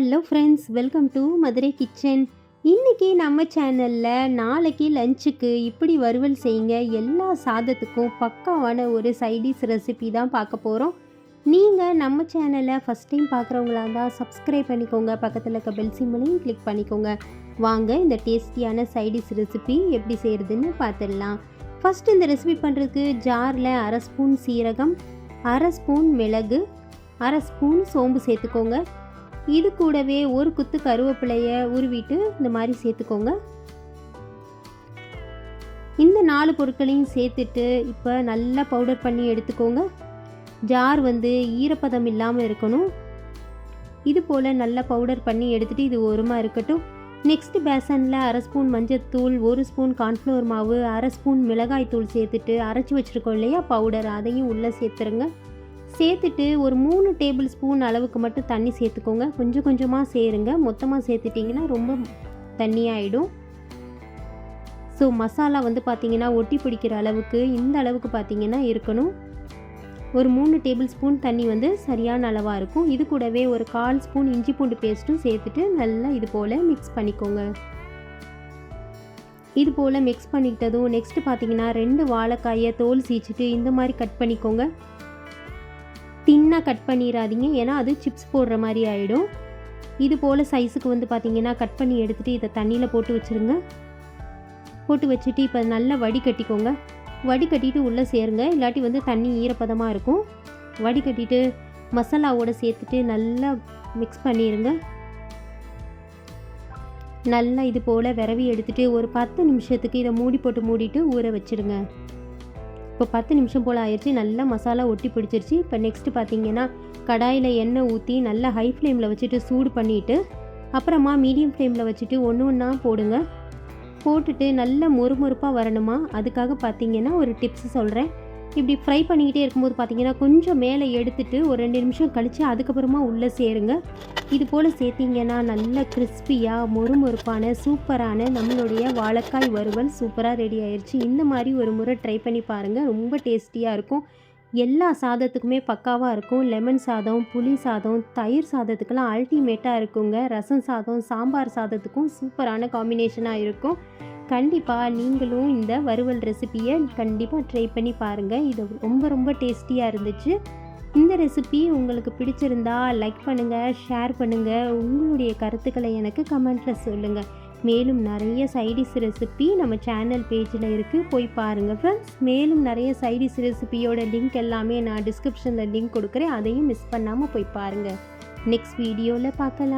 Hello friends welcome to Madurai kitchen இன்றைக்கி நம்ம சேனலில் நாளைக்கு லஞ்சுக்கு இப்படி வறுவல் செய்யுங்க. எல்லா சாதத்துக்கும் பக்காவான ஒரு சைடிஷ் ரெசிபி தான் பார்க்க போகிறோம் நீங்கள் நம்ம சேனலை ஃபஸ்ட் டைம் பார்க்குறவங்களா இருந்தால் சப்ஸ்கிரைப் பண்ணிக்கோங்க. பக்கத்தில் இருக்க பெல் சிம்பிளையும் கிளிக் பண்ணிக்கோங்க. வாங்க இந்த டேஸ்டியான சைடிஷ் ரெசிபி எப்படி செய்கிறதுன்னு பார்த்துடலாம். ஃபஸ்ட் இந்த ரெசிபி பண்ணுறதுக்கு ஜாரில் அரை ஸ்பூன் சீரகம் அரை ஸ்பூன் மிளகு அரை ஸ்பூன் சோம்பு சேர்த்துக்கோங்க. இது கூடவே ஒரு குத்து கருவேப்பிலையை உருவிட்டு இந்த மாதிரி சேர்த்துக்கோங்க. இந்த நாலு பொருட்களையும் சேர்த்துட்டு இப்போ நல்லா பவுடர் பண்ணி எடுத்துக்கோங்க. ஜார் வந்து ஈரப்பதம் இல்லாமல் இருக்கணும். இது போல் நல்லா பவுடர் பண்ணி எடுத்துகிட்டு இது ஓரமாக இருக்கட்டும். நெக்ஸ்ட் பேசனில் அரை ஸ்பூன் மஞ்சத்தூள் ஒரு ஸ்பூன் கார்ன்ஃப்ளவர் மாவு அரை ஸ்பூன் மிளகாய் தூள் சேர்த்துட்டு அரைச்சி வச்சுருக்கோம் இல்லையா? பவுடர் அதையும் உள்ளே சேர்த்துருங்க. சேர்த்துட்டு ஒரு மூணு டேபிள் ஸ்பூன் அளவுக்கு மட்டும் தண்ணி சேர்த்துக்கோங்க. கொஞ்சம் கொஞ்சமாக சேருங்க. மொத்தமாக சேர்த்துட்டிங்கன்னா ரொம்ப தண்ணியாகிடும் ஸோ மசாலா வந்து பார்த்திங்கன்னா ஒட்டி பிடிக்கிற அளவுக்கு இந்த அளவுக்கு பார்த்திங்கன்னா இருக்கணும். ஒரு மூணு டேபிள் ஸ்பூன் தண்ணி வந்து சரியான அளவாக இருக்கும். இது கூடவே ஒரு கால் ஸ்பூன் இஞ்சி பூண்டு பேஸ்ட்டும் சேர்த்துட்டு நல்லா இது போல் மிக்ஸ் பண்ணிக்கோங்க. இது போல் மிக்ஸ் பண்ணிக்கிட்டதும் நெக்ஸ்ட்டு பார்த்தீங்கன்னா ரெண்டு வாழைக்காயை தோல் சீச்சிட்டு இந்த மாதிரி கட் பண்ணிக்கோங்க. தின்னாக கட் பண்ணிடாதீங்க ஏன்னா அது சிப்ஸ் போடுற மாதிரி ஆகிடும் இது போல் சைஸுக்கு வந்து பார்த்திங்கன்னா கட் பண்ணி எடுத்துகிட்டு இதை தண்ணியில் போட்டு வச்சுருங்க. போட்டு வச்சுட்டு இப்போ நல்லா வடி கட்டிக்கோங்க. வடி கட்டிட்டு உள்ளே சேருங்க. இல்லாட்டி வந்து தண்ணி ஈரப்பதமாக இருக்கும். வடிகட்டிட்டு மசாலாவோடு சேர்த்துட்டு நல்லா மிக்ஸ் பண்ணிடுங்க நல்லா இது போல் விரவி எடுத்துகிட்டு ஒரு பத்து நிமிஷத்துக்கு இதை மூடி போட்டு மூடிட்டு ஊற வச்சுடுங்க. இப்போ பத்து நிமிஷம் போல் ஆயிடுச்சு. நல்லா மசாலா ஒட்டி பிடிச்சிருச்சு. இப்போ நெக்ஸ்ட்டு பார்த்தீங்கன்னா கடாயில் எண்ணெய் ஊற்றி நல்லா ஹை ஃப்ளேமில் வச்சுட்டு சூடு பண்ணிவிட்டு அப்புறமா மீடியம் ஃப்ளேமில் வச்சுட்டு ஒன்று ஒன்றா போடுங்க. போட்டுட்டு நல்லா மொறுமொறுப்பாக வரணுமா? அதுக்காக பார்த்தீங்கன்னா ஒரு டிப்ஸ் சொல்கிறேன் இப்படி ஃப்ரை பண்ணிக்கிட்டே இருக்கும்போது பார்த்தீங்கன்னா கொஞ்சம் மேலே எடுத்துட்டு ஒரு ரெண்டு நிமிஷம் கழித்து அதுக்கப்புறமா உள்ளே சேருங்க. இது போல் சேர்த்திங்கன்னா நல்ல கிறிஸ்பியாக மொறுமொறுப்பான சூப்பரான நம்மளுடைய வாழைக்காய் வறுவல் சூப்பராக ரெடி ஆயிடுச்சு இந்த மாதிரி ஒரு முறை ட்ரை பண்ணி பாருங்கள் ரொம்ப டேஸ்டியாக இருக்கும். எல்லா சாதத்துக்குமே பக்காவாக இருக்கும். லெமன் சாதம் புளி சாதம் தயிர் சாதத்துக்கெல்லாம் அல்டிமேட்டாக இருக்குங்க. ரசம் சாதம் சாம்பார் சாதத்துக்கும் சூப்பரான காம்பினேஷனாக இருக்கும். கண்டிப்பாக நீங்களும் இந்த வறுவல் ரெசிப்பியை கண்டிப்பாக ட்ரை பண்ணி பாருங்கள் இது ரொம்ப ரொம்ப டேஸ்டியாக இருந்துச்சு. இந்த ரெசிபி உங்களுக்கு பிடிச்சிருந்தா லைக் பண்ணுங்கள் ஷேர் பண்ணுங்கள் உங்களுடைய கருத்துக்களை எனக்கு கமெண்ட்டில் சொல்லுங்கள் மேலும் நிறைய சைடிஸ் ரெசிபி நம்ம சேனல் பேஜில் இருக்குது போய் பாருங்கள் ஃப்ரெண்ட்ஸ் மேலும் நிறைய சைடிஸ் ரெசிபியோட லிங்க் எல்லாமே நான் டிஸ்கிரிப்ஷனில் லிங்க் கொடுக்குறேன். அதையும் மிஸ் பண்ணாமல் போய் பாருங்கள் நெக்ஸ்ட் வீடியோவில் பார்க்கலாம்.